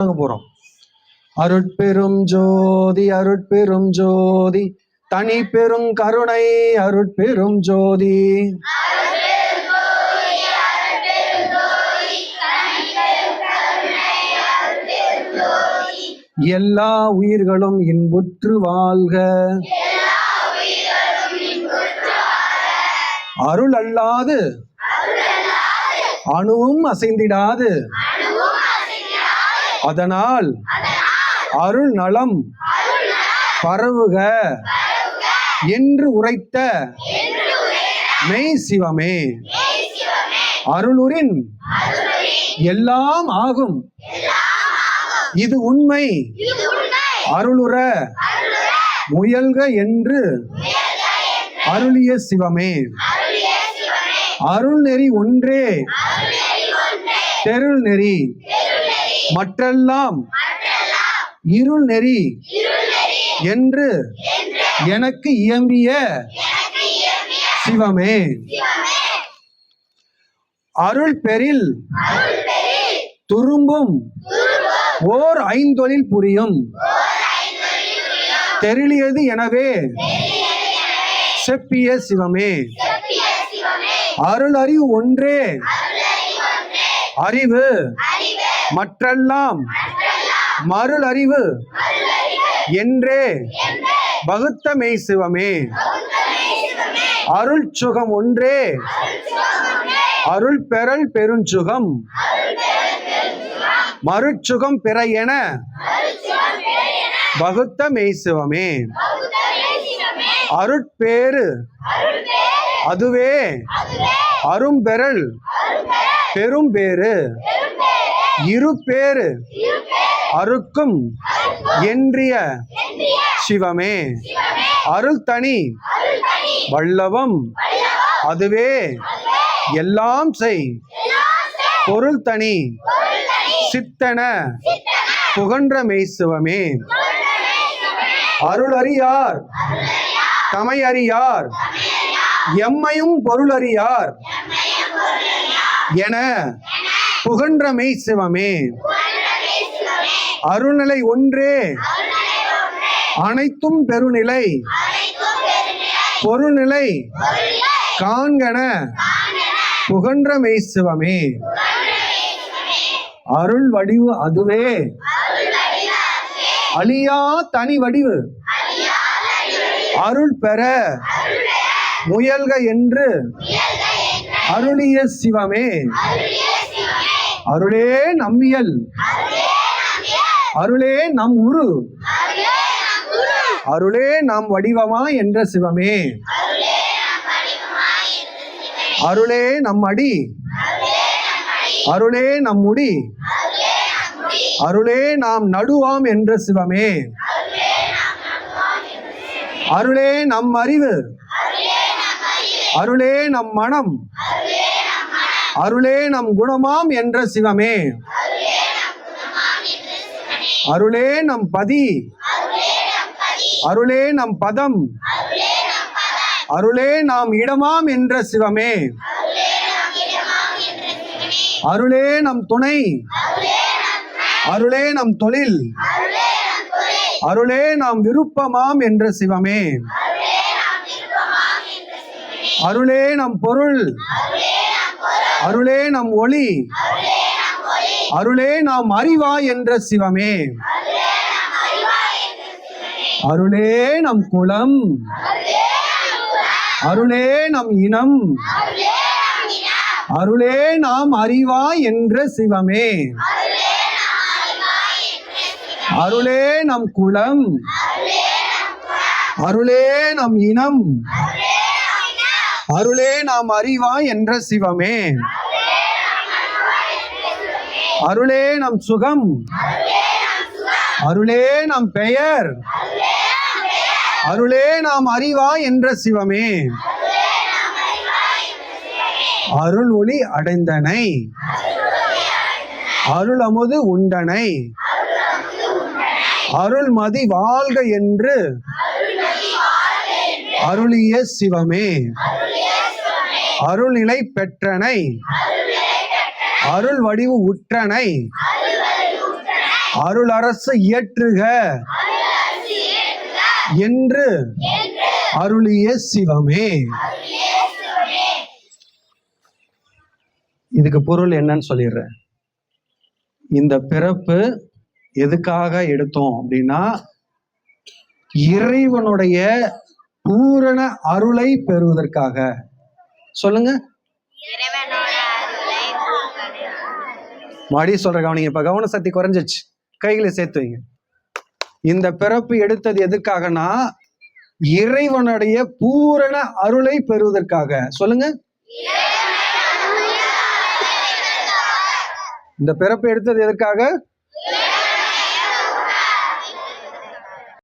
வாங்க போறோம். அருட்பெரும் ஜோதி அருட்பெரும் ஜோதி. தனி பெரும் கருணை அருட்பெரும் ஜோதி. எல்லா உயிர்களும் இன்புற்று வாழ்க. அருள் அல்லாது அணுவும் அசைந்திடாது. அதனால் அருள் நலம் பரவுக என்று உரைத்த மெய் சிவமே அருளுரின் எல்லாம் ஆகும். இது உண்மை. அருளுற முயல்க என்று அருளிய சிவமே. அருள் நெறி ஒன்றே. தெருள் நெறி மற்றெல்லாம் இருள் நெறி என்று எனக்கு இயம்பிய சிவமே. அருள் பெறில் துரும்பும் ஓர் ஐந்தொழில் புரியும். தெருளியது எனவே செப்பிய சிவமே. அருள் அறிவு ஒன்றே. அறிவு மற்றெல்லாம் மருள் அறிவு என்றே பகுத்த மெய் சிவமே. அருள் சுகம் ஒன்றே. அருள் பெறல் பெருஞ்சுகம். மருச்சுகம் பிற என பகுத்த மெய் சிவமே. அருட்பேறு அதுவே. அரும்பெறல் பெரும்பேறு. இரு பேரு அருக்கும் என்றிய சிவமே. அருள் தனி வல்லவம் அதுவே எல்லாம் செய். பொருள் தனி சித்தன புகன்ற மெய்சுவமே. அருள் அறியார் தமை அறியார் எம்மையும் பொருள் அறியார் என புகன்ற மெய்சிவமே அருள்நிலை ஒன்றே. அனைத்தும் பெருநிலை. பொருள்நிலை. காண்கன. புகன்ற மெய்சிவமே அருள் வடிவு அதுவே. அழியா தனி வடிவு. அருள் பெற. முயல்க என்று. அருளிய சிவமே. அருளே நம்மியல். அருளே நம் உரு. அருளே நாம் வடிவமா என்ற சிவமே. அருளே நம் அடி. அருளே நம் முடி. அருளே நாம் நடுவாம் என்ற சிவமே. அருளே நம் அறிவு. அருளே நம் மனம். அருளே நம் குணமாம் என்ற சிவமே. அருளே நம் பதி. அருளே நம் பதம். அருளே நாம் இடமாம் என்ற சிவமே. அருளே நம் துணை. அருளே நம் தொழில். அருளே நாம் விருப்பமாம் என்ற சிவமே. அருளே நம் பொருள். அருளே நம் ஒளி. அருளே நாம் அறிவா என்ற சிவமே. அருளே நம் குலம். அருளே நம் இனம். அருளே நாம் அறிவா என்ற சிவமே. அருளே நம் குலம். அருளே நம் இனம். அருளே நாம் அறிவா என்ற சிவமே. அருளே நம் சுகம். அருளே நம் பெயர். அருளே நாம் அறிவா என்ற சிவமே. அருள் ஒளி அடைந்தனை. அருள் அமுது உண்டனை. அருள் மதி வாழ்க என்று. அருளிய சிவமே. அருள்நிலை பெற்றனை. அருள் வடிவு உற்றனை. அருள் அரசு இயற்றுக. என்று அருளிய சிவமே. இதுக்கு பொருள் என்னன்னு சொல்லிடுறேன். இந்த பிறப்பு எதுக்காக எடுத்தோம் அப்படின்னா இறைவனுடைய பூரண அருளை பெறுவதற்காக. சொல்லுங்க. மறுபடியும் சொல்ற கவனிங்க இப்ப கவன சக்தி குறைஞ்சிச்சு கைகளை சேர்த்து வைங்க. இந்த பிறப்பு எடுத்தது எதுக்காகனா இறைவனுடைய பூரண அருளை பெறுவதற்காக. சொல்லுங்க. இந்த பிறப்பு எடுத்தது எதற்காக?